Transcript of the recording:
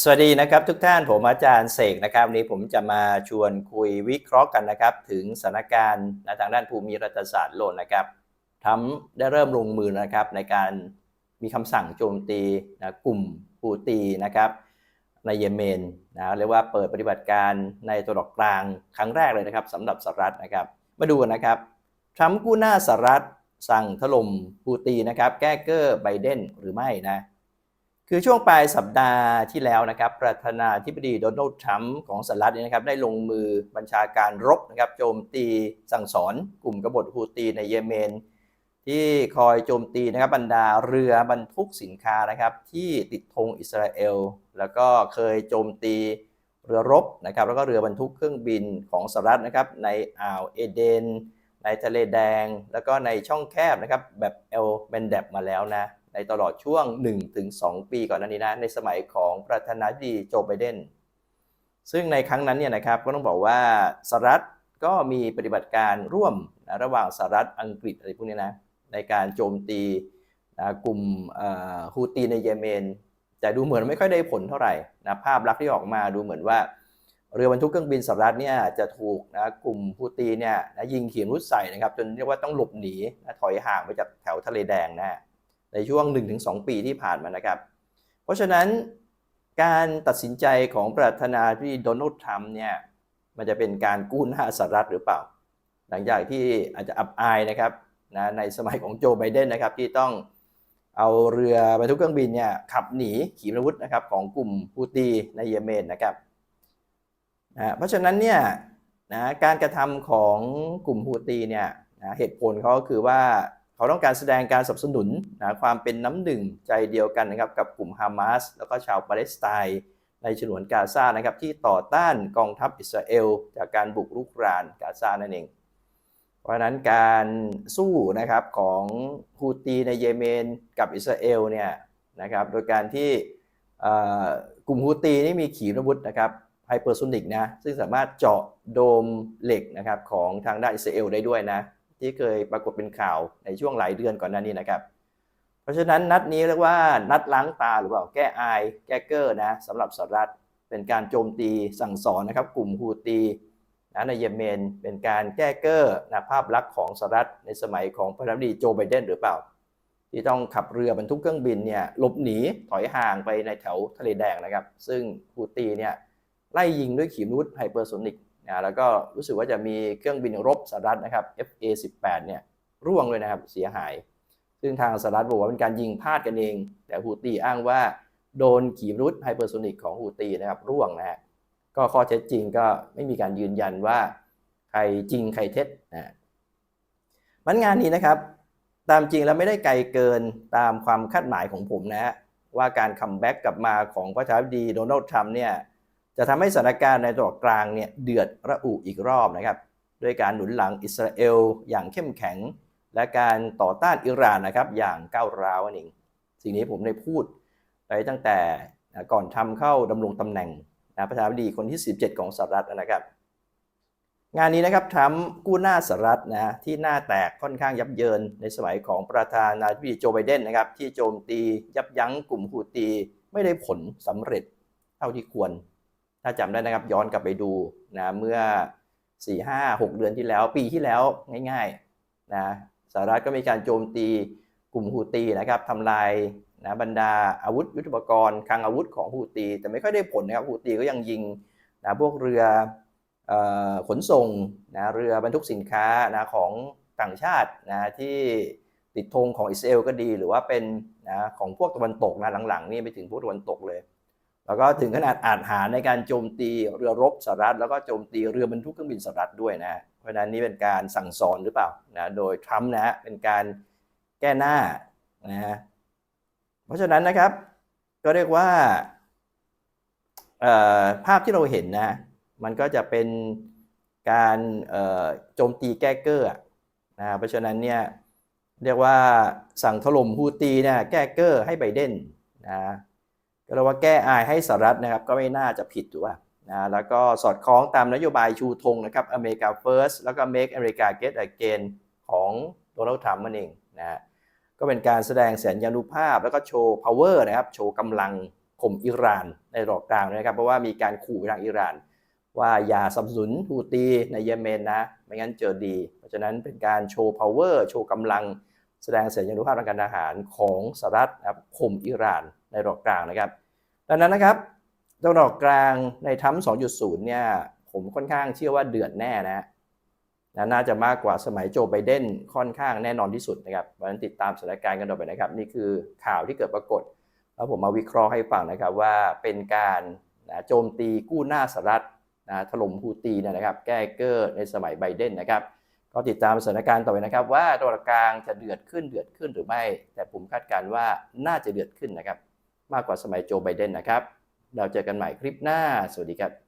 สวัสดีนะครับทุกท่านผมอาจารย์เสกนะครับวันนี้ผมจะมาชวนคุยวิเคราะห์กันนะครับ ถึงสถานการณ์ทางด้านภูมิรัฐศาสตร์โลกนะครับทำได้เริ่มลงมือนะครับในการมีคำสั่งโจมตีนะกลุ่มฮูตีนะครับ ในเยเมนนะเรียกว่าเปิดปฏิบัติการในตะวันอกกลางครั้งแรกเลยนะครับสำหรับสหรัฐนะครับ มาดูกันนะครับทรัมป์กู้หน้าสหรัฐสั่งถล่มฮูตีนะครับ แก้เกอร์ไบเดนหรือไม่นะ คือช่วงปลายสัปดาห์ที่แล้วนะครับประธานาธิบดีโดนัลด์ทรัมป์ของสหรัฐเนี่ยนะครับได้ลงมือบัญชาการรบนะครับโจมตีสั่งสอนกลุ่มกบฏฮูตีในเยเมน ที่คอยโจมตีนะครับบรรดาเรือบรรทุกสินค้านะครับที่ติดธงอิสราเอล แล้วก็เคยโจมตีเรือรบนะครับแล้วก็เรือบรรทุกเครื่องบินของสหรัฐนะครับในอ่าวเอเดน ในทะเลแดง แล้วก็ในช่องแคบนะครับแบบเอลเบนเดบมาแล้วนะ ในตลอดช่วง 1-2 ปีก่อนหน้านี้นะในสมัยของประธานาธิบดีโจไบเดนซึ่งในครั้งนั้นเนี่ยนะครับก็ต้องบอกว่าสหรัฐก็มีปฏิบัติการร่วมนะระหว่างสหรัฐอังกฤษอะไรพวกนี้นะในการโจมตีนะกลุ่มฮูตีในเยเมน แต่ดูเหมือนไม่ค่อยได้ผลเท่าไหร่นะภาพลักษณ์ที่ออกมาดูเหมือนว่า เรือบรรทุกเครื่องบินสหรัฐเนี่ยจะถูกนะกลุ่มฮูตีเนี่ยนะยิงขีปนาวุธใส่นะครับจนเรียกว่าต้องหลบหนีนะถอยห่างไปจากแถวทะเลแดงนะ ในช่วง 1-2 ปีที่ผ่านมานะครับ เพราะฉะนั้นการตัดสินใจของประธานาธิบดีโดนัลด์ทรัมป์เนี่ยมันจะเป็นการกู้หน้าสหรัฐหรือเปล่า หลังจากที่อาจจะอับอายนะครับนะในสมัยของโจไบเดนนะครับที่ต้องเอาเรือบรรทุกเครื่องบินเนี่ยขับหนีขีปนาวุธนะครับของกลุ่มฮูตีในเยเมนนะครับนะเพราะฉะนั้นเนี่ยนะการกระทำของกลุ่มฮูตีเนี่ยนะเหตุผลเขาก็คือว่า เขาต้องการแสดงการสนับสนุนนะความเป็นน้ำหนึ่งใจเดียวกันนะครับกับกลุ่มฮามาสแล้วก็ชาวปาเลสไตน์ในฉนวนกาซานะครับที่ต่อต้านกองทัพอิสราเอล จากการบุกรุกรานกาซานั่นเอง เพราะนั้นการสู้นะครับของฮูตีในเยเมนกับอิสราเอลเนี่ยนะครับโดยการที่กลุ่มฮูตีนี่มีขีปนาวุธนะครับไฮเปอร์โซนิกนะซึ่งสามารถเจาะโดมเหล็กนะครับของทางด้านอิสราเอลได้ด้วยนะ ที่เคยปรากฏเป็นข่าวในช่วงหลายเดือนก่อนหน้านี้นะครับ เพราะฉะนั้นนัดนี้เรียกว่านัดล้างตาหรือเปล่าแก้อาย แก้เกอร์นะสำหรับสหรัฐเป็นการโจมตีสั่งสอนนะครับ กลุ่มฮูตีนะในเยเมนเป็นการแก้เกอร์นะภาพลักษณ์ของสหรัฐในสมัยของประธานาธิบดีโจไบเดนหรือเปล่า ที่ต้องขับเรือบรรทุกเครื่องบินเนี่ยหลบหนีถอยห่างไปในแถวทะเลแดงนะครับ ซึ่งฮูตีเนี่ยไล่ยิงด้วยขีปนาวุธไฮเปอร์โซนิก นะแล้วก็รู้สึกว่าจะมีเครื่องบินรบสหรัฐนะครับ FA-18 เนี่ยร่วงเลยนะครับเสียหาย ซึ่งทางสหรัฐบอกว่าเป็นการยิงพลาดกันเอง แต่ฮูตีอ้างว่าโดนขีปนาวุธไฮเปอร์โซนิกของฮูตีนะครับร่วงนะฮะก็ข้อเท็จจริงก็ไม่มีการยืนยันว่าใครจริงใครเท็จนะมันงานนี้นะครับ ตามจริงแล้วไม่ได้ไกลเกินตามความคาดหมายของผมนะฮะว่าการคัมแบ็กกลับมาของประธานาธิบดีโดนัลด์ทรัมป์เนี่ย จะทำให้สถานการณ์ในตะวันกลางเนี่ยเดือดระอุอีกรอบนะครับด้วยการหนุนหลังอิสราเอลอย่างเข้มแข็ง และการต่อต้านอิหร่านนะครับอย่างก้าวร้าวนั่นเองสิ่งนี้ผมได้พูดไปตั้งแต่ก่อนทำเข้าดำรงตำแหน่งนะประธานาธิบดีคนที่ 17 ของสหรัฐนะครับ งานนี้นะครับทรัมป์กู้หน้าสหรัฐนะที่หน้าแตกค่อนข้างยับเยินในสมัยของประธานาธิบดีโจไบเดนนะครับที่โจมตียับยั้งกลุ่มฮูตีไม่ได้ผลสำเร็จเท่าที่ควร ถ้าจำได้นะครับย้อนกลับไปดูนะเมื่อ 4 5 6 เดือนที่แล้ว ปีที่แล้วง่ายๆนะสหรัฐก็มีการโจมตีกลุ่มฮูตีนะครับทำลายนะบรรดาอาวุธยุทโธปกรณ์คลังอาวุธของฮูตี แต่ไม่ค่อยได้ผลนะครับฮูตีก็ยังยิงนะพวกเรือขนส่งนะเรือบรรทุกสินค้านะของต่างชาตินะที่ติดธงของอิสราเอลก็ดี หรือว่าเป็นนะของพวกตะวันตกนะหลังๆนี่ไปถึงพวกตะวันตกเลย แล้วก็ถึงขนาดอาจหาในการโจมตีเรือรบสหรัฐ แล้วก็โจมตีเรือบรรทุกเครื่องบินสหรัฐด้วยนะเพราะนั้นนี่เป็นการสั่งสอนหรือเปล่านะโดยทรัมป์นะฮะเป็นการแก้หน้านะฮะเพราะฉะนั้นนะครับก็เรียกว่าภาพที่เราเห็นนะมันก็จะเป็นการโจมตีแก้เกอร์นะเพราะฉะนั้นเนี่ยเรียกว่าสั่งถล่มฮูตีเนี่ยแก้เกอร์ให้ไบเดนนะ ก็เรียกว่าแก้อายให้สหรัฐนะครับก็ไม่น่าจะผิดถูกป่ะนะแล้วก็สอดคล้องตามนโยบายชูธงนะครับอเมริกาเฟิร์สแล้วก็ Make America Great Again ของโดนัลด์ทรัมป์นั่นเองนะก็เป็นการแสดงแสนยานุภาพ แล้วก็โชว์ power นะครับโชว์กำลังข่มอิหร่านในระดับกลางนะครับ เพราะว่ามีการขู่ทางอิหร่าน ว่าอย่าสนับสนุนฮูตีในเยเมนนะ ไม่งั้นเจอดี เพราะฉะนั้นเป็นการโชว์ power โชว์กำลัง แสดงเสรีภาพทางการทหารของสหรัฐนะครับข่มอิหร่าน ในดับกลางนะครับ ดังนั้นนะครับตะวันอกกลางในทัม2.0 เนี่ย ผมค่อนข้างเชื่อว่าเดือดแน่นะนะน่าจะมากกว่าสมัยโจไบเดนค่อนข้างแน่นอนที่สุดนะครับเพราะฉะนั้นติดตามสถานการณ์กันต่อไปนะครับ นี่คือข่าวที่เกิดปรากฏ แล้วผมมาวิเคราะห์ให้ฟังนะครับว่าเป็นการนะโจมตีกู้หน้าสหรัฐนะถล่มฮูตีนะครับ แก้เกอร์ในสมัยไบเดนนะครับ ก็ติดตามสถานการณ์ต่อไปนะครับ ว่าตะวันออกกลางจะเดือดขึ้นเดือดขึ้นหรือไม่ แต่ผมคาดการณ์ว่าน่าจะเดือดขึ้นนะครับ มากกว่าสมัยโจไบเดนนะครับ เราเจอกันใหม่คลิปหน้า สวัสดีครับ